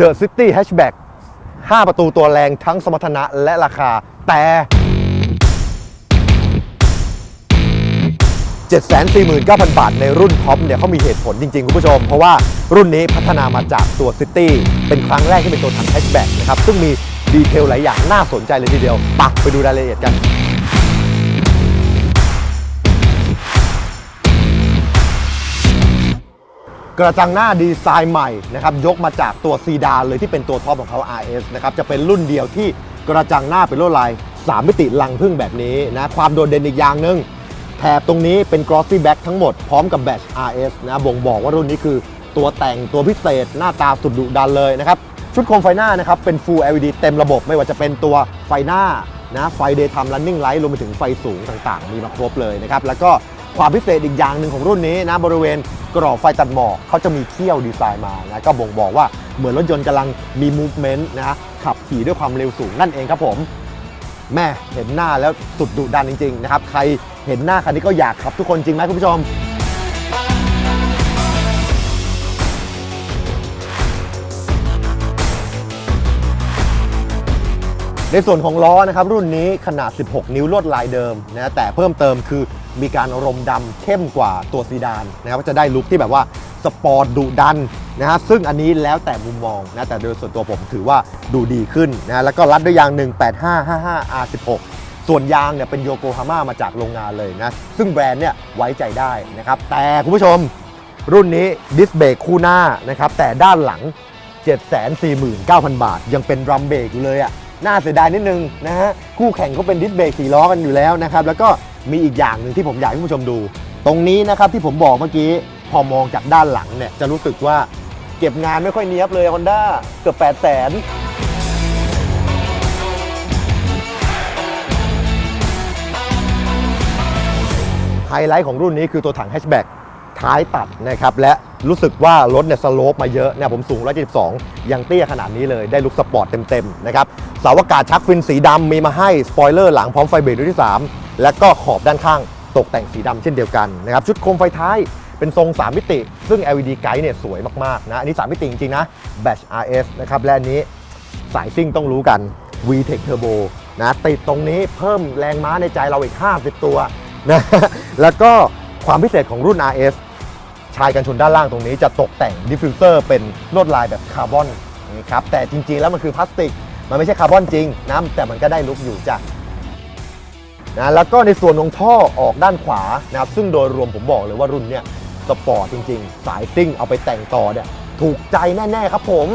The City Hatchback 5 ประตูตัวแรงทั้งสมรรถนะและราคาแต่ 749,000 บาทในรุ่นท็อปเนี่ยเขามีเหตุผลจริง ๆ คุณผู้ชม เพราะว่ารุ่นนี้พัฒนามาจากตัว City เป็นครั้งแรกที่เป็นตัวถังแฮชแบ็กนะครับ ซึ่งมีดีเทลหลายอย่างน่าสนใจเลยทีเดียวปะไปดูรายละเอียดกัน กระจังหน้าดีไซน์ใหม่นะครับยกมาจากตัวซีดานเลยที่เป็นตัวท็อปของเขา RS นะครับจะเป็นรุ่นเดียวที่กระจังหน้าเป็นลวดลาย 3 มิติลังพึ่งแบบนี้นะความโดดเด่นอีกอย่างหนึ่งแถบตรงนี้เป็น glossy back ทั้งหมดพร้อมกับแบต RS นะบ่งบอกว่ารุ่นนี้คือตัวแต่งตัวพิเศษ หน้าตาสุดดุดันเลยนะครับชุดโคมไฟหน้านะครับเป็น Full LED เต็มระบบไม่ว่าจะเป็นตัวไฟหน้านะไฟ daytime running light รวมไปถึงไฟสูงต่างๆ มีมาครบเลยนะครับแล้วก็ ความพิเศษอีกอย่างหนึ่งของรุ่นนี้นะบริเวณกรอบไฟตัดหมอกเขาจะมีเขี้ยวดีไซน์มานะก็บ่งบอกว่าเหมือนรถยนต์กำลังมี movement นะขับขี่ด้วยความเร็วสูงนั่นเองครับผมแม่เห็นหน้าแล้วสุดดุดันจริงๆนะครับใครเห็นหน้าคันนี้ก็อยากขับทุกคนจริงไหมคุณผู้ชม ในส่วนของล้อนะครับรุ่นนี้ขนาด 16 นิ้วลวดลายเดิมนะแต่เพิ่มเติมคือมีการรมดำเข้มกว่าตัวซีดานนะครับก็จะได้ลุคที่แบบว่าสปอร์ตดุดันนะฮะซึ่งอันนี้แล้วแต่มุมมองนะแต่โดยส่วนตัวผมถือว่าดูดีขึ้นนะแล้วก็รัดด้วยยาง 18555 R16 ส่วนยางเนี่ยเป็นโยโกฮาม่ามาจากโรงงานเลยนะซึ่งแบรนด์เนี่ยไว้ใจได้นะครับแต่คุณผู้ชมรุ่นนี้ดิสเบรกคู่หน้านะครับแต่ด้านหลัง 749,000 บาท ยังเป็นรัมเบรกอยู่เลยอะ่ะ น่าเสียดายนิดนึงนะฮะคู่แข่งเขาเป็นดิสเบรกสี่ล้อกันอยู่แล้วนะครับแล้วก็มีอีกอย่างหนึ่งที่ผมอยากให้คุณผู้ชมดู ตรงนี้นะครับที่ผมบอกเมื่อกี้พอมองจากด้านหลังเนี่ยจะรู้สึกว่าเก็บงานไม่ค่อยเนี้ยบเลย Honda เกือบ8 0 0 0 0 0ไฮไลท์ของรุ่นนี้คือตัวถังแฮชแบ็ก ท้ายตัดนะครับและรู้สึกว่ารถเนี่ยสโลปมาเยอะเนี่ยผมสูง 172 ยังเตี้ยขนาดนี้เลยได้ลุคสปอร์ตเต็มๆนะครับเสาอากาศชักฟินสีดำมีมาให้สปอยเลอร์หลังพร้อมไฟเบรกรุ่นที่ 3 และก็ขอบด้านข้างตกแต่งสีดำเช่นเดียวกันนะครับชุดโคมไฟท้ายเป็นทรง 3 มิติ ซึ่ง LED ไกด์เนี่ยสวยมากๆนะอันนี้ 3 มิติจริงๆนะ Batch RS นะครับและอันนี้สายซิ่งต้องรู้กัน VTEC Turbo นะติดตรงนี้เพิ่มแรงม้าในใจเราอีก 50 ตัวนะแล้วก็ความพิเศษของรุ่น RS ชายกันชนด้านล่างตรงนี้จะตกแต่งดิฟฟิวเซอร์เป็นลวดลายแบบคาร์บอนนะครับแต่จริงๆแล้วมันคือพลาสติก มันไม่ใช่คาร์บอนจริงนะแต่มันก็ได้ลุกอยู่จ้ะนะแล้วก็ในส่วนของท่อออกด้านขวานะครับซึ่งโดยรวมผมบอกเลยว่ารุ่นเนี้ยสปอร์ตจริงๆ สายซิ่งเอาไปแต่งต่อเนี่ยถูกใจแน่ๆครับผม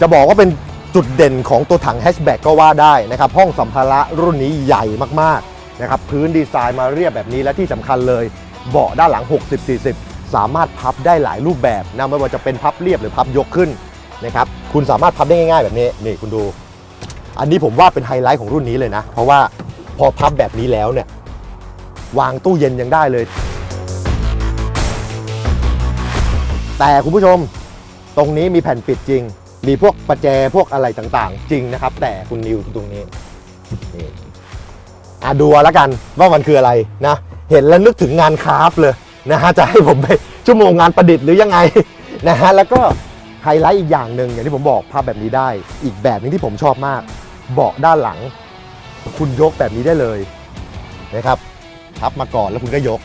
จะบอกว่าเป็นจุดเด่นของตัวถังแฮชแบ็กก็ว่าได้นะครับ ห้องสัมภาระรุ่นนี้ใหญ่มากๆนะครับพื้นดีไซน์มาเรียบแบบนี้และที่สำคัญเลย เบาะด้านหลัง 60-40 สามารถพับได้หลายรูปแบบนะไม่ว่าจะเป็นพับเรียบหรือพับยกขึ้นนะครับคุณสามารถพับได้ง่ายๆ แบบนี้นี่คุณดู อันนี้ผมว่าเป็นไฮไลท์ของรุ่นนี้เลยนะ เพราะว่าพอพับแบบนี้แล้วเนี่ยวางตู้เย็นยังได้เลย แต่คุณผู้ชมตรงนี้มีแผ่นปิดจริง มีพวกประแจพวกอะไรต่างๆ จริงนะครับ แต่คุณนิวตรงนี้นี่อะดูแล้วกันว่ามันคืออะไรนะ เห็นแล้วนึกถึงงานคราฟเลยนะฮะจะให้ผมไปชั่วโมงงานประดิษฐ์หรือยังไงนะฮะแล้วก็ไฮไลท์อีกอย่างหนึ่งอย่างที่ผมบอกภาพแบบนี้ได้ อีกแบบหนึงที่ผมชอบมาก เบาะด้านหลัง คุณยกแบบนี้ได้เลยนะครับพับมาก่อนแล้วคุณก็ยก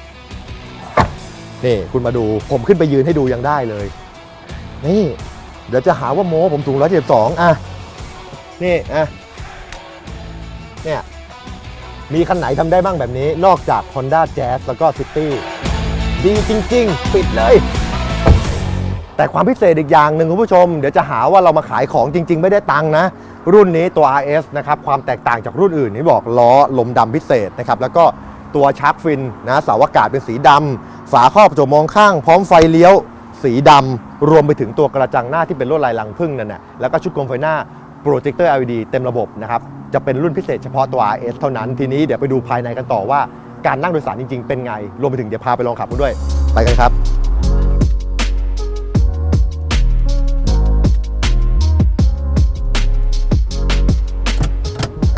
นี่คุณมาดูผมขึ้นไปยืนให้ดูยังได้เลย นี่ เดี๋ยวจะหาว่าโม้ผมสูง172อะนี่อะเนี่ย มีคันไหนทำได้บ้างแบบนี้ นอกจาก Honda Jazz แล้วก็ City ดีจริง ๆ ปิดเลย แต่ความพิเศษอีกอย่างหนึ่งคุณผู้ชม เดี๋ยวจะหาว่าเรามาขายของจริง ๆ ไม่ได้ตังค์นะ รุ่นนี้ตัว RS นะครับ ความแตกต่างจากรุ่นอื่นนี่บอกล้อลมดำพิเศษนะครับ แล้วก็ตัวชาร์กฟินนะเสาอากาศเป็นสีดำฝาครอบกระจกมองข้าง พร้อมไฟเลี้ยว สีดำรวมไปถึงตัวกระจังหน้าที่เป็นลวดลายลังพึ่งนั่นนะแล้วก็ชุดโคมไฟหน้าโปรเจคเตอร์ LED เต็มระบบนะครับ จะเป็นรุ่นพิเศษเฉพาะตัว RS เท่านั้น ทีนี้เดี๋ยวไปดูภายในกันต่อว่าการนั่งโดยสารจริงๆ เป็นไง รวมไปถึงเดี๋ยวพาไปลองขับกันด้วย ไปกันครับ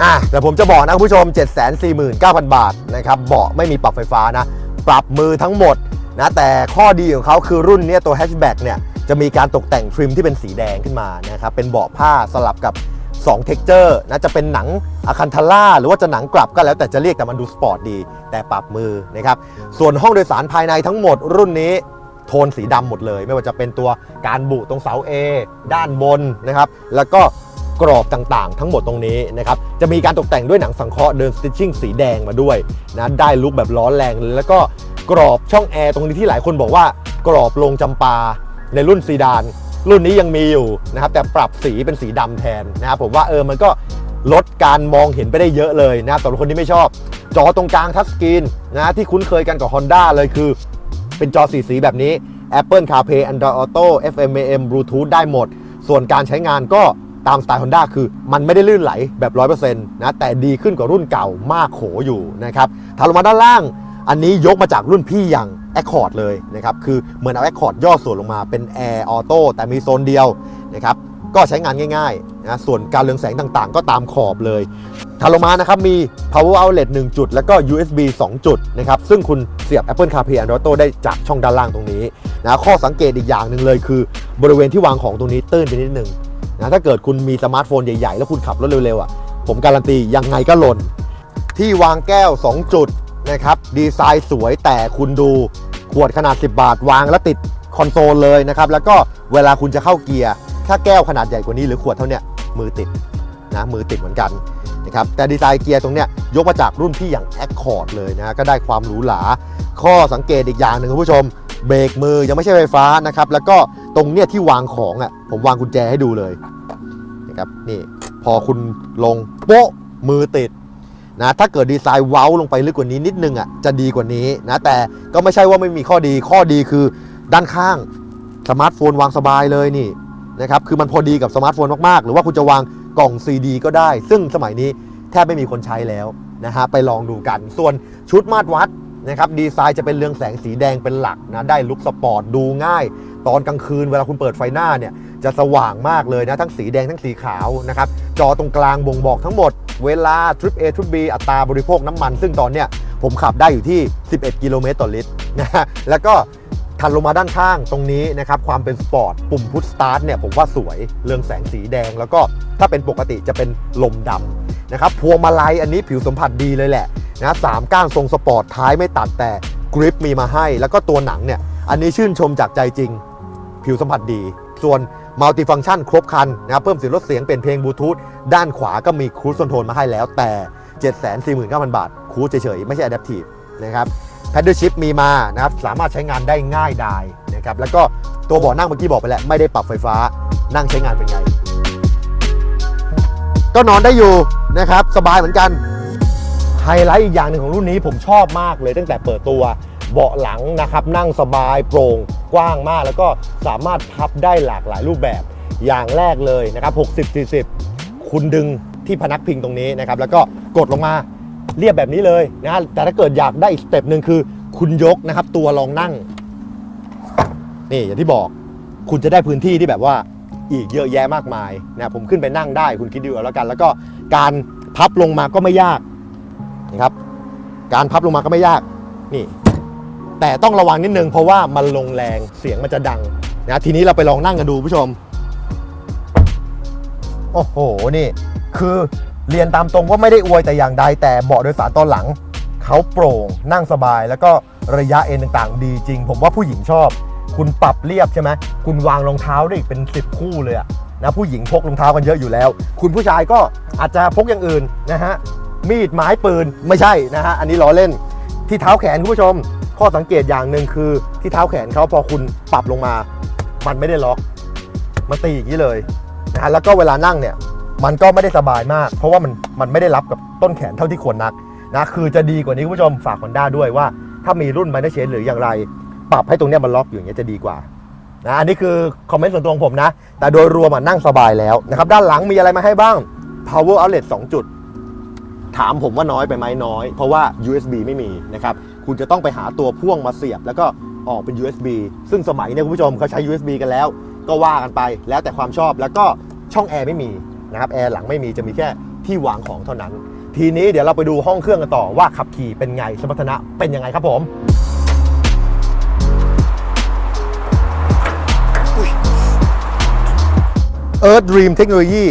อะแต่ผมจะบอกนะคุณผู้ชม 749,000 บาทนะครับเบาะไม่มีปรับไฟฟ้านะ ปรับมือทั้งหมดนะแต่ข้อดีของเขาคือรุ่นนี้ตัวแฮชแบ็กเนี่ยจะมีการตกแต่งทริมที่เป็นสีแดงขึ้นมานะครับเป็นเบาะผ้าสลับกับ 2เท็กเจอร์นะจะเป็นหนังอะคันทาร่าหรือว่าจะหนังกลับก็แล้วแต่จะเรียกแต่มันดูสปอร์ตดี แต่ปรับมือนะครับส่วนห้องโดยสารภายในทั้งหมดรุ่นนี้โทนสีดำหมดเลย ไม่ว่าจะเป็นตัวการบุตรงเสา A ด้านบนนะครับแล้วก็กรอบต่างๆ ทั้งหมดตรงนี้นะครับจะมีการตกแต่งด้วยหนังสังเคราะห์เดินสติชชิ่งสีแดงมาด้วยนะได้ลุคแบบร้อนแรงเลยแล้วก็กรอบช่องแอร์ตรงนี้ที่หลายคนบอกว่ากรอบลงจำปาในรุ่นซีดาน รุ่นนี้ยังมีอยู่นะครับแต่ปรับสีเป็นสีดำแทนนะครับผมว่าเออมันก็ลดการมองเห็นไปได้เยอะเลยนะครับสำหรับคนที่ไม่ชอบ จอตรงกลางทัชสกรีนนะที่คุ้นเคยกันกับ Honda เลยคือ เป็นจอสีสีแบบนี้ Apple CarPlay Android Auto FM AM Bluetooth ได้หมด ส่วนการใช้งานก็ตามสไตล์ Honda คือมันไม่ได้ลื่นไหลแบบ 100%นะแต่ดีขึ้นกว่ารุ่นเก่ามากโขอยู่นะครับถัดลงมาด้านล่าง อันนี้ยกมาจากรุ่นพี่อย่าง Accord เลยนะครับ คือเหมือนเอา Accord ย่อส่วนลงมาเป็น Air Auto แต่มีโซนเดียวนะครับ ก็ใช้งานง่ายๆนะส่วนการเรืองแสงต่างๆ ก็ตามขอบเลยถัดลงมานะครับมี power outlet 1 จุด แล้วก็ USB 2 จุดนะครับ ซึ่งคุณเสียบ Apple CarPlay Android Auto ได้จากช่องด้านล่างตรงนี้นะข้อสังเกตอีกอย่างหนึ่งเลยคือบริเวณที่วางของตรงนี้ตื้นไปนิดนึงนะถ้าเกิดคุณมีสมาร์ทโฟนใหญ่ๆ แล้วคุณขับรถเร็วๆอะผมการันตียังไงก็หล่นที่วางแก้ว 2 จุด นะครับ ดีไซน์สวยแต่คุณดูขวดขนาด 10 บาทวางแล้วติดคอนโซลเลยนะครับ แล้วก็เวลาคุณจะเข้าเกียร์ ถ้าแก้วขนาดใหญ่กว่านี้หรือขวดเท่าเนี้ยมือติดนะมือติดเหมือนกันนะครับแต่ดีไซน์เกียร์ตรงเนี้ยยกมาจากรุ่นพี่อย่าง Accord เลยนะก็ได้ความหรูหราข้อสังเกตอีกอย่างหนึ่งคุณผู้ชม เบรกมือยังไม่ใช่ไฟฟ้านะครับแล้วก็ตรงเนี้ยที่วางของอะผมวางกุญแจให้ดูเลยนะครับนี่พอคุณลงโป๊ะมือติด นะถ้าเกิดดีไซน์เว้าลงไปลึกกว่านี้นิดนึงอะจะดีกว่านี้นะแต่ก็ไม่ใช่ว่าไม่มีข้อดีข้อดีคือด้านข้างสมาร์ทโฟนวางสบายเลยนี่นะครับคือมันพอดีกับสมาร์ทโฟนมากๆ หรือว่าคุณจะวางกล่อง CD ก็ได้ ซึ่งสมัยนี้แทบไม่มีคนใช้แล้วนะฮะไปลองดูกัน ส่วนชุดมาตรวัด นะครับดีไซน์จะเป็นเรืองแสงสีแดงเป็นหลักนะได้ลุคสปอร์ตดูง่าย ตอนกลางคืนเวลาคุณเปิดไฟหน้าเนี่ยจะสว่างมากเลยนะทั้งสีแดงทั้งสีขาวนะครับจอตรงกลางบ่งบอกทั้งหมด เวลาทริป A ทริป B อัตราบริโภคน้ำมัน ซึ่งตอนเนี้ยผมขับได้อยู่ที่ 11 กิโลเมตรต่อลิตรนะฮะแล้วก็ถัดลงมาด้านข้างตรงนี้นะครับความเป็นสปอร์ตปุ่มพุทสตาร์ทเนี่ยผมว่าสวยเรืองแสงสีแดง แล้วก็ถ้าเป็นปกติจะเป็นลมดำนะครับพวงมาลัยอันนี้ผิวสัมผัสดีเลยแหละ นะสามก้านทรงสปอร์ตท้ายไม่ตัดแต่กริปมีมาให้ แล้วก็ตัวหนังเนี่ยอันนี้ชื่นชมจากใจจริง ผิวสัมผัสดี ส่วนมัลติฟัง c t ชันครบคันนะครับเพิ่มเสียงลดเสียงเปลี่ยนเพลงบลูทูธด้านขวาก็มีครู e คอนโทรลมาให้แล้วแต่ 749,000 บาทครูเฉยๆ ไม่ใช่ Adaptive นะครับแพดเดิลชิพมีมานะครับสามารถใช้งานได้ง่ายดายนะครับแล้วก็ตัวเบาะนั่งเมื่อกี้บอกไปแล้ว ไม่ได้ปรับไฟฟ้านั่งใช้งานเป็นไง ก็นอนได้อยู่นะครับ สบายเหมือนกัน ไฮไลท์อีกอย่างหนึ่งของรุ่นนี้ผมชอบมากเลยตั้งแต่เปิดตัวเบาะหลังนะครับนั่งสบายโปร่งกว้างมาก แล้วก็สามารถพับได้หลากหลายรูปแบบอย่างแรกเลยนะครับ60 40 คุณดึงที่พนักพิงตรงนี้นะครับแล้วก็กดลงมาเรียบแบบนี้เลยนะแต่ถ้าเกิดอยากได้อีกสเต็ปหนึ่งคือ คุณยกนะครับตัวรองนั่ง นี่อย่างที่บอกคุณจะได้พื้นที่ที่แบบว่าอีกเยอะแยะมากมายนะผมขึ้นไปนั่งได้คุณคิดดูเอาแล้วกัน แล้วก็การพับลงมาก็ไม่ยาก นะครับ การพับลงมาก็ไม่ยากนี่ แต่ต้องระวังนิดนึงเพราะว่ามันลงแรงเสียงมันจะดังนะทีนี้เราไปลองนั่งกันดูผู้ชม โอ้โหนี่คือเรียนตามตรงว่าไม่ได้อวยแต่อย่างใดแต่เบาะโดยสารตอนหลังเขาโปร่งนั่งสบาย แล้วก็ระยะเอ็นต่างๆ ดีจริง ผมว่าผู้หญิงชอบ คุณปรับเรียบใช่ไหมคุณวางรองเท้าได้อีกเป็น 10 คู่เลยอะนะผู้หญิงพกรองเท้ากันเยอะอยู่แล้ว คุณผู้ชายก็อาจจะพกอย่างอื่นนะฮะ มีดไม้ปืนไม่ใช่นะฮะอันนี้ล้อเล่นที่เท้าแขนคุณผู้ชม ข้อสังเกตอย่างหนึ่งคือที่เท้าแขนเขาพอคุณปรับลงมา มันไม่ได้ล็อกมันตีอย่างนี้เลยนะฮะแล้วก็เวลานั่งเนี่ยมันก็ไม่ได้สบายมาก เพราะว่ามันมันไม่ได้รับกับต้นแขนเท่าที่ควรนักนะคือจะดีกว่านี้คุณผู้ชมฝากคอนด้าด้วยว่า ถ้ามีรุ่นไมเนเชนหรืออย่างไร ปรับให้ตรงเนี้ยมันล็อกอยู่อย่างเงี้ยจะดีกว่านะอันนี้คือคอมเมนต์ส่วนตัวของผมนะ แต่โดยรวมอะนั่งสบายแล้วนะครับด้านหลังมีอะไรมาให้บ้าง power outlet 2 จุด ถามผมว่าน้อยไปไหมน้อย เพราะว่า USB ไม่มีนะครับ คุณจะต้องไปหาตัวพ่วงมาเสียบ แล้วก็ออกเป็น USB ซึ่งสมัยเนี่ยคุณผู้ชมเขาใช้ USB กันแล้ว ก็ว่ากันไปแล้วแต่ความชอบแล้วก็ช่องแอร์ไม่มีนะครับแอร์หลังไม่มีจะมีแค่ที่วางของเท่านั้น ทีนี้เดี๋ยวเราไปดูห้องเครื่องกันต่อว่าขับขี่เป็นไงสมรรถนะเป็นยังไงครับผม Uy. Earth Dream Technology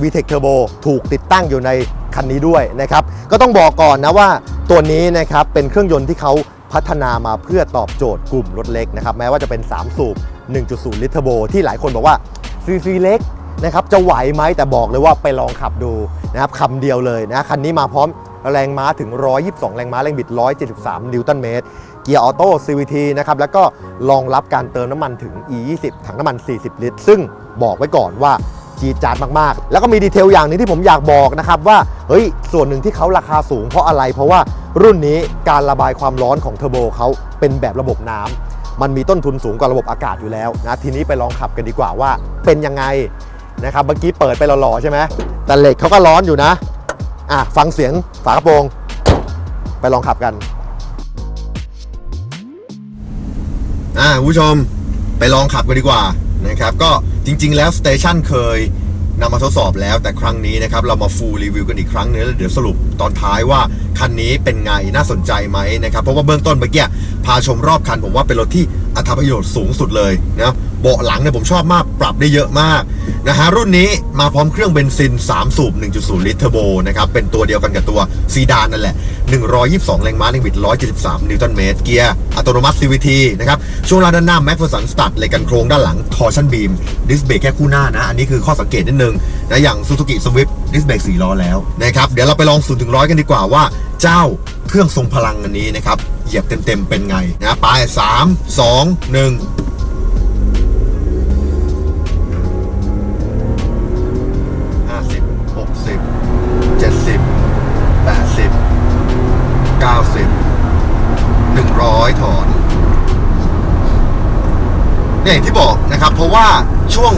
VTEC Turbo ถูกติดตั้งอยู่ใน คันนี้ด้วยนะครับก็ต้องบอกก่อนนะว่าตัวนี้นะครับเป็นเครื่องยนต์ที่เขาพัฒนามาเพื่อตอบโจทย์กลุ่มรถเล็กนะครับแม้ว่าจะเป็น 3 สูบ 1.0 ลิตรเทอร์โบที่หลายคนบอกว่าซีซีเล็กนะครับจะไหวไหมแต่บอกเลยว่าไปลองขับดูนะครับคำเดียวเลยนะคันนี้มาพร้อมแรงม้าถึง 122 แรงม้าแรงบิด 173 นิวตันเมตร เกียร์ออโต้ CVT นะครับ แล้วก็รองรับการเติมน้ำมันถึง E20 ถังน้ำมัน 40 ลิตร ซึ่งบอกไว้ก่อนว่า จีดจาดมากๆ แล้วก็มีดีเทลอย่างหนึงที่ผมอยากบอกนะครับว่าเฮ้ยส่วนหนึ่งที่เขาราคาสูงเพราะอะไร เพราะว่ารุ่นนี้การระบายความร้อนของเทอร์โบเขาเป็นแบบระบบน้ำมันมีต้นทุนสูงกว่าระบบอากาศอยู่แล้วนะทีนี้ไปลองขับกันดีกว่าว่าเป็นยังไงนะครับเมื่อกี้เปิดไปหล่อๆใช่ไหมแต่เหล็กเขาก็ร้อนอยู่นะอะฟังเสียงฝากระโปรง ไปลองขับกันอ่าผู้ชมไปลองขับกันดีกว่านะครับ ก็ จริง ๆ แล้วสเตชันเคยนำมาทดสอบแล้วแต่ครั้งนี้นะครับ เรามาฟูลรีวิวกันอีกครั้งนึงแล้วเดี๋ยวสรุปตอนท้ายว่า คันนี้เป็นไงน่าสนใจไหมนะครับ เพราะว่าเบื้องต้นเมื่อกี้พาชมรอบคันผมว่าเป็นรถที่อัตราประโยชน์สูงสุดเลยนะ เบาะหลังเนี่ยผมชอบมากปรับได้เยอะมากนะฮะรุ่นนี้มาพร้อมเครื่องเบนซิน 3 สูบ 1.0 ลิตรเทอร์โบนะครับ เป็นตัวเดียวกันกับตัวซีดานนั่นแหละ 122 แรงม้าแรงบิด 173 นิวตันเมตร เกียร์อัตโนมัติ CVT นะครับ ช่วงล่างด้านหน้าแม็กฟ e ร์สันสตัดเลยกันโครงด้านหลังทอร์ชันบีม ดิสเบรกแค่คู่หน้านะ อันนี้คือข้อสังเกตนิดนึงนะอย่าง Suzuki Swift ดิสเบรก4ล้อแล้วนะครับเดี๋ยวเราไปลอง0ถึง100กันดีกว่าว่าเจ้าเครื่องทรงพลังอันนี้นะครับเหยียบเต็มๆเป็นไงนะไป3 2 1 เนี่ยอย่างที่บอกนะครับ เพราะว่าช่วง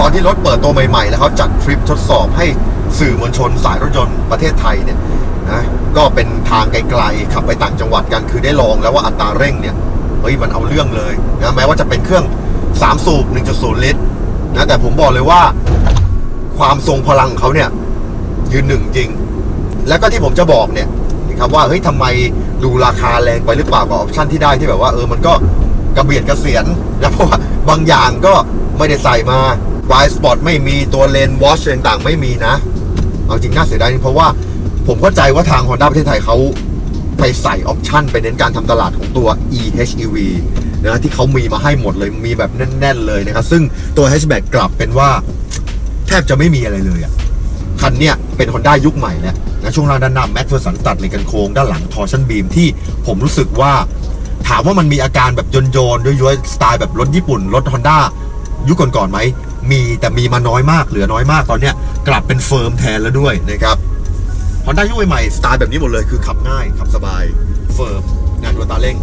ตอนที่รถเปิดตัวใหม่ๆ แล้วเขาจัดทริปทดสอบให้สื่อมวลชนสายรถยนต์ประเทศไทยเนี่ยนะก็เป็นทางไกลๆขับไปต่างจังหวัดกันคือได้ลองแล้วว่าอัตราเร่งเนี่ยเฮ้ยมันเอาเรื่องเลยนะแม้ว่าจะเป็นเครื่อง 3 สูบ 1.0 ลิตรนะแต่ผมบอกเลยว่าความทรงพลังของเขาเนี่ยยืนหนึ่งจริง แล้วก็ที่ผมจะบอกเนี่ยนะครับว่าเฮ้ยทำไมดูราคาแรงไปหรือเปล่ากับออปชั่นที่ได้ที่แบบว่าเออมันก็ กระเบียดกระเสียนนะเพราะว่าบางอย่างก็ไม่ได้ใส่มา y Spot ไม่มีตัวเลนวอชต่างๆ ไม่มีนะ เอาจริงน่าเสียดายเพราะว่าผมเข้าใจว่าทาง Honda ประเทศไทยเขาไปใส่ออปชั่นไปเน้นการทำตลาดของตัว eHEV นะที่เขามีมาให้หมดเลยมีแบบแน่น ๆ เลยนะครับ ซึ่งตัว hatchback กลับเป็นว่า แทบจะไม่มีอะไรเลยอะคันเนี้ยเป็น Honda ยุคใหม่แล้วนะช่วงล่างด้านหน้าแม็กเฟอร์สันตัดในกันโค้งด้านหลังทอร์ชันบีมที่ผมรู้สึกว่า ถามว่ามันมีอาการแบบโยนโยนๆย้อยๆสไตล์แบบรถญี่ปุ่นรถ Honda ยุคก่อนๆไหมมีแต่มีมาน้อยมากเหลือน้อยมากตอนเนี้ยกลับเป็นเฟิร์มแทนแล้วด้วยนะครับ Honda ยุคใหม่สไตล์แบบนี้หมดเลยคือขับง่ายขับสบายเฟิร์มงานดูตาเร่ง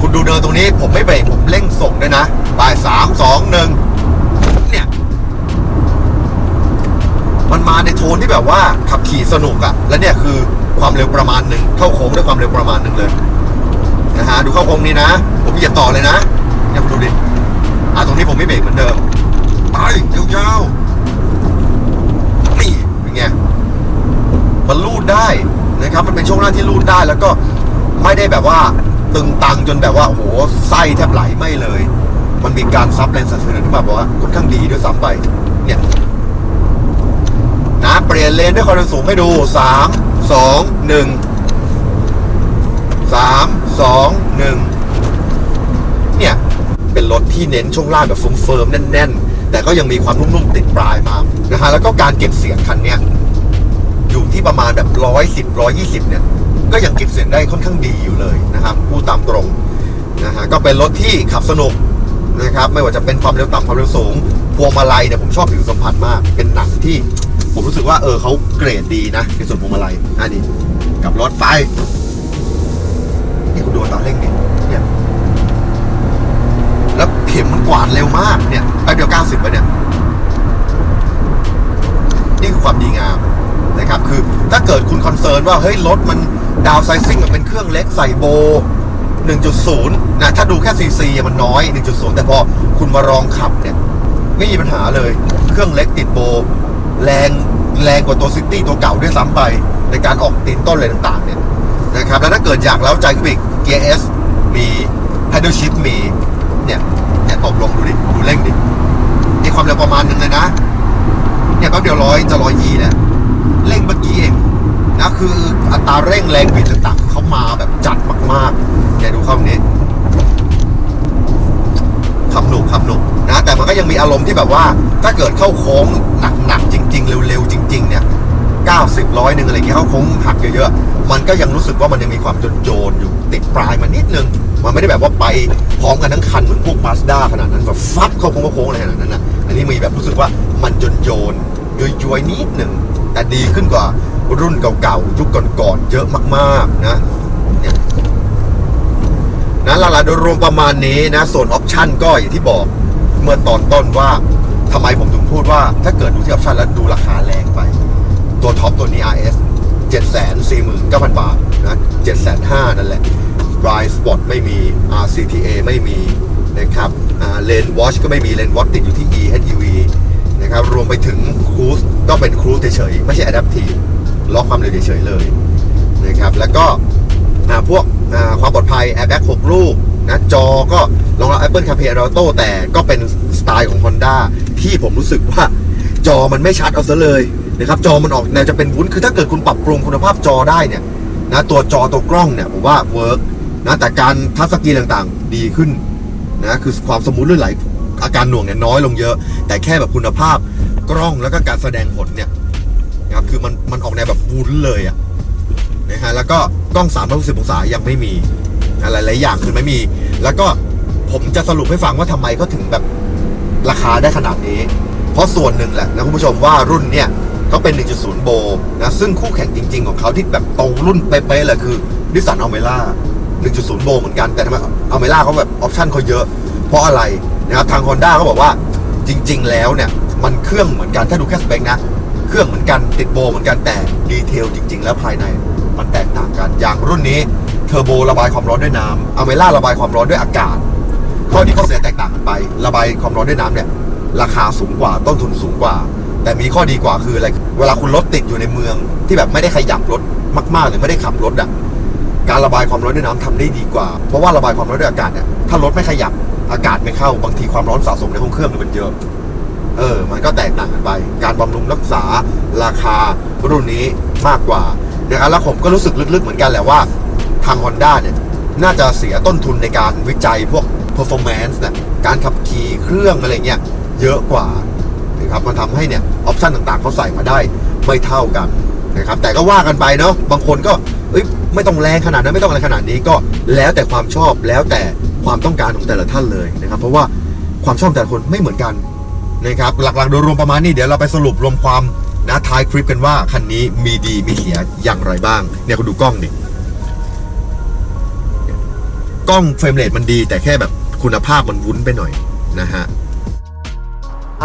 คุณดูเดินตรงนี้ผมไม่เบรกผมเร่งส่งด้วยนะไปสามสองหนึ่งเนี่ยมันมาในโทนที่แบบว่าขับขี่สนุกอะและเนี่ยคือความเร็วประมาณหนึ่งเข้าโค้งด้วยความเร็วประมาณหนึ่งเลย นะฮะดูเข้าโค้งนี้นะ ผมเหยียบต่อเลยนะเนี่ยคุณดูดิอ่าตรงนี้ผมไม่เบรกเหมือนเดิมไปยาวๆนี่เป็นไงมันลูดได้นะครับ มันเป็นช่วงล่าที่ลูดได้แล้วก็ไม่ได้แบบว่าตึงตังจนแบบว่าโอ้โหไส้แทบไหลไม่เลย มันมีการซับแรงสั่นสะเทือนที่แบบว่าค่อนข้างดีด้วยซ้ำไป เนี่ยนะเปลี่ยนเลนด้วยความเร็วสูงให้ดูสามสองหนึ่ง สามสองหนึ่งเนี่ย เป็นรถที่เน้นช่วงล่างแบบเฟิร์มแน่น ๆ แต่ก็ยังมีความนุ่มๆติดปลายมานะฮะแล้วก็การเก็บเสียงคันเนี้ยอยู่ที่ประมาณแบบร้อยสิบร้อยยี่สิบเนี่ย ก็ยังเก็บเสียงได้ค่อนข้างดีอยู่เลยนะครับพูดตามตรงนะฮะก็เป็นรถที่ขับสนุกนะครับไม่ว่าจะเป็นความเร็วต่ำความเร็วสูงพวงมาลัยเนี่ยผมชอบผิวสัมผัสมาก เป็นหนังที่ผมรู้สึกว่าเออเขาเกรดดีนะในส่วนพวงมาลัยอะนี่กับรถไฟ นี่อเร่งดิเนี่ยแล้วเข็มมันกวาดเร็วมากเนี่ยไปเดียว90ไปเนี่ยนี่คือความดีงามนะครับ คือถ้าเกิดคุณคอนเซิร์นว่าเฮ้ยรถมันดาวไซซิ่งมันเป็นเครื่องเล็กใส่โบ 1.0นะถ้าดูแค่ซีซีมันน้อย 1.0 แต่พอคุณมาลองขับเนี่ยไม่มีปัญหาเลย เครื่องเล็กติดโบ แรงแรงกว่าตัวซิตี้ตัวเก่าด้วยซ้ำไป ในการออกตีนต้นอะไรต่างๆเนี่ย นะครับ แล้วถ้าเกิดอยากเล้าใจขึ้นไปอีกเกียร์เอสมี paddle shift มี เนี่ยเนี่ยตบลงดูดิ ดูเร่งดินี่ความเร็วประมาณหนึ่งเลยนะ เนี่ยแป๊บเดียวร้อยจะร้อยยี่แล้วเร่งเมื่อกี้เองนะคืออัตราเร่งแรงบิดต่างๆเขามาแบบจัดมากๆเนี่ยดูเข้างนี้ขับหนุกขับหนุกนะ แต่มันก็ยังมีอารมณ์ที่แบบว่า ถ้าเกิดเข้าโค้งหนักๆจริง ๆ เร็วๆจริง ๆ เนี่ย90ร้อยหนึ่งอะไรเงี้ยเขาโค้งหักเยอะๆ มันก็ยังรู้สึกว่ามันยังมีความโจนๆอยู่ติดปลายมันนิดนึง มันไม่ได้แบบว่าไปพร้อมกันทั้งคันเหมือนพวกมาสด้าขนาดนั้นแบบฟัดเข้าโค้งโค้งอะไรขนาดนั้นนะอันนี้มีแบบรู้สึกว่ามันโจนๆย้อยๆนิดหนึ่งแต่ดีขึ้นกว่ารุ่นเก่าๆยุคก่อนๆเยอะมากๆนะเนี่ยนะหลักๆโดยรวมประมาณนี้นะส่วนออปชั่นก็อย่างที่บอกเมื่อตอนต้นว่าทำไมผมถึงพูดว่า ถ้าเกิดดูที่ออปชั่นแล้วดูราคาแรงไป ตัวท็อปตัวนี้ RS 749,000 บาทนะ7 5 0 0 0นั่นแหละ Ride Sport ไม่มี RCTA ไม่มีนะครับเลนวอชก็ไม่มีเลนวอชติดอยู่ที่ EHEV นะครับรวมไปถึงครู e ก็เป็นครู e เฉยๆ ไม่ใช่ Adaptive ล็อกความเร็วเฉยๆเลยนะครับแล้วก็พวกความปลอดภัย Airbag 6 ลูกนะจอก็รองรับ Apple CarPlay and Auto แต่ก็เป็นสไตล์ของ Honda ที่ผมรู้สึกว่าจอมันไม่ชัดเอาซะเลย นะครับจอมันออกแนวจะเป็นวุ้นคือถ้าเกิดคุณปรับปรุงคุณภาพจอได้เนี่ยนะตัวจอตัวกล้องเนี่ยผมว่าเวิร์กนะแต่การทัชสกรีนต่างๆ ดีขึ้นนะคือความสมูทลื่นไหลอาการหน่วงเนี่ยน้อยลงเยอะ แต่แค่แบบคุณภาพกล้องแล้วก็การแสดงผลเนี่ยนะครับคือมันมันออกแนวแบบวุ้นเลยอะนะฮะแล้วก็กล้อง360องศายังไม่มีนะหลายๆอย่างคือไม่มี แล้วก็ผมจะสรุปให้ฟังว่าทำไมเขาถึงแบบราคาได้ขนาดนี้ เพราะส่วนหนึ่งแหละนะคุณผู้ชมว่ารุ่นเนี่ย เขาเป็น 1.0 โบนะซึ่งคู่แข่งจริง ๆ ของเขาที่แบบตรงรุ่นเป๊ะๆเลยคือนิสสันอัลเมล่า1.0 โบเหมือนกันแต่ทำไมอัลเมล่าเขาแบบออปชั่นเขาเยอะ เพราะอะไรนะครับทาง Honda เขาบอกว่าจริง ๆ แล้วเนี่ย มันเครื่องเหมือนกันถ้าดูแค่สเปคนะเครื่องเหมือนกันติดโบเหมือนกันแต่ดีเทลจริง ๆ แล้วภายในมันแตกต่างกัน อย่างรุ่นนี้เทอร์โบระบายความร้อนด้วยน้ำอัลเมล่าระบายความร้อนด้วยอากาศ ข้อดีข้อเสียแตกต่างกันไป ระบายความร้อนด้วยน้ำเนี่ยราคาสูงกว่าต้นทุนสูงกว่า แต่มีข้อดีกว่าคืออะไร เวลาคุณรถติดอยู่ในเมือง ที่แบบไม่ได้ขยับรถมากๆหรือไม่ได้ขับรถอะ การระบายความร้อนด้วยน้ำทำได้ดีกว่า เพราะว่าระบายความร้อนด้วยอากาศเนี่ยถ้ารถไม่ขยับอากาศไม่เข้าบางทีความร้อนสะสมในห้องเครื่องมันเยอะ เออ มันก็แตกต่างกันไป การบำรุงรักษาราคารุ่นนี้มากกว่านะครับแล้วผมก็รู้สึกลึกๆเหมือนกันแหละว่าทาง Honda เนี่ยน่าจะเสียต้นทุนในการวิจัยพวก performance เนี่ยการขับขี่เครื่องอะไรเงี้ยเยอะกว่า นะครับมันทำให้เนี่ยออปชันต่างๆเขาใส่มาได้ไม่เท่ากันนะครับแต่ก็ว่ากันไปเนาะบางคนก็เอ้ยไม่ต้องแรงขนาดนั้นไม่ต้องอะไรขนาดนี้ก็แล้วแต่ความชอบแล้วแต่ความต้องการของแต่ละท่านเลยนะครับ เพราะว่าความชอบแต่ละคนไม่เหมือนกันนะครับหลักๆโดยรวมประมาณนี้เดี๋ยวเราไปสรุปรวมความนะท้ายคลิปกันว่าคันนี้มีดีมีเสียอย่างไรบ้าง เนี่ยคุณดูกล้องดิกล้องเฟรมเรทมันดีแต่แค่แบบคุณภาพมันวุ้นไปหน่อยนะฮะ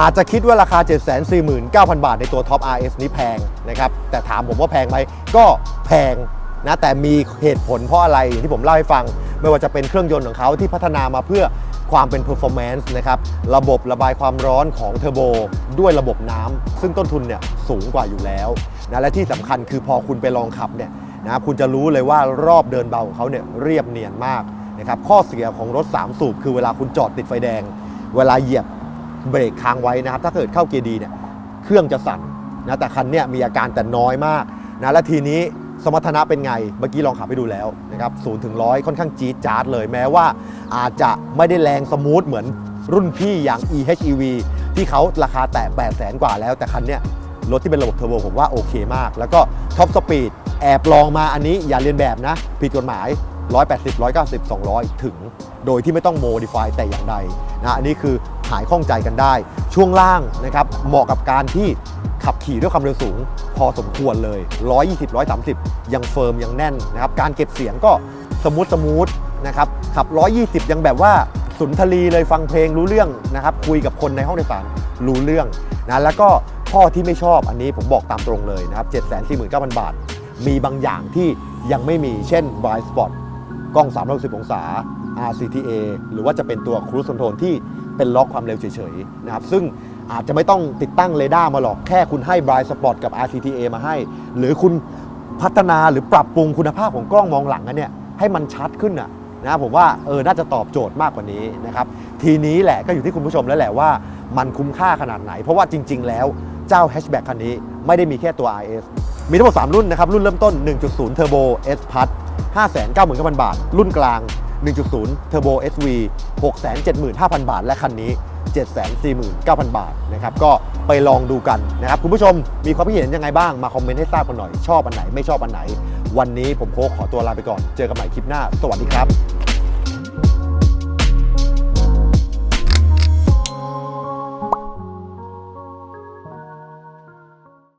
อาจจะคิดว่าราคา 749,000 บาทในตัวท็อป RS นี้แพงนะครับ แต่ถามผมว่าแพงไหมก็แพงนะแต่มีเหตุผลเพราะอะไรอย่างที่ผมเล่าให้ฟัง ไม่ว่าจะเป็นเครื่องยนต์ของเขาที่พัฒนามาเพื่อความเป็น performance นะครับ ระบบระบายความร้อนของเทอร์โบด้วยระบบน้ำซึ่งต้นทุนเนี่ยสูงกว่าอยู่แล้วนะและที่สำคัญคือพอคุณไปลองขับเนี่ยนะคุณจะรู้เลยว่ารอบเดินเบาของเขาเนี่ยเรียบเนียนมากนะครับข้อเสียของรถ 3 สูบคือเวลาคุณจอดติดไฟแดง เวลาเหยียบ เบรกค้างไว้นะครับถ้าเกิดเข้าเกียร์ดีเนี่ยเครื่องจะสั่นนะแต่คันเนี้ยมีอาการแต่น้อยมากนะและทีนี้สมรรถนะเป็นไง เมื่อกี้ลองขับไปดูแล้วนะครับศูนย์ถึงร้อยค่อนข้างจี๊ดจ๊าดเลยแม้ว่าอาจจะไม่ได้แรงสมูทเหมือนรุ่นพี่อย่าง EHEV ที่เขาราคาแตะ8 0 0แสนกว่าแล้ว แต่คันเนี้ยรถที่เป็นระบบเทอร์โบผมว่าโอเคมาก แล้วก็ท็อปสปีดแอบลองมาอันนี้อย่าเรียนแบบนะ ผิดกฎหมาย 180 190 200 ถึง โดยที่ไม่ต้องโมดิฟายแต่อย่างใดนะอันนี้คือ หายข้องใจกันได้ ช่วงล่างนะครับเหมาะกับการที่ขับขี่ด้วยความเร็วสูง พอสมควรเลย 120 130 ยังเฟิร์มยังแน่นนะครับการเก็บเสียงก็สมูทสมูทนะครับขับ 120 ยังแบบว่าสุนทรีเลยฟังเพลงรู้เรื่องนะครับคุยกับคนในห้องโดยสารรู้เรื่องนะแล้วก็ข้อที่ไม่ชอบอันนี้ผมบอกตามตรงเลยนะครับ 749,000 บาท มีบางอย่างที่ยังไม่มีเช่น Blind Spot กล้อง 360 องศา RCTA หรือว่าจะเป็นตัว Cruise Control ที่ เป็นล็อกความเร็วเฉยๆนะครับซึ่งอาจจะไม่ต้องติดตั้งเรดาร์มาหรอกแค่คุณให้ Blind Spot กับ RCTA มาให้ หรือคุณพัฒนาหรือปรับปรุงคุณภาพของกล้องมองหลังอันเนี่ยให้มันชัดขึ้นอะนะผมว่าเออน่าจะตอบโจทย์มากกว่านี้นะครับทีนี้แหละก็อยู่ที่คุณผู้ชมแล้วแหละว่ามันคุ้มค่าขนาดไหน เพราะว่าจริง ๆ แล้วเจ้าแฮชแบ็กคันนี้ไม่ได้มีแค่ตัว RS มีทั้งหมด 3 รุ่นนะครับ รุ่นเริ่มต้น 1.0 Turbo S Plus 599,000 บาท รุ่นกลาง 1.0 Turbo SV 675,000 บาท และคันนี้ 749,000 บาทนะครับก็ไปลองดูกันนะครับ คุณผู้ชมมีความคิดเห็นยังไงบ้างมาคอมเมนต์ให้ทราบกันหน่อย ชอบอันไหนไม่ชอบอันไหน วันนี้ผมโค้กขอตัวลาไปก่อน เจอกันใหม่คลิปหน้า สวัสดีครับ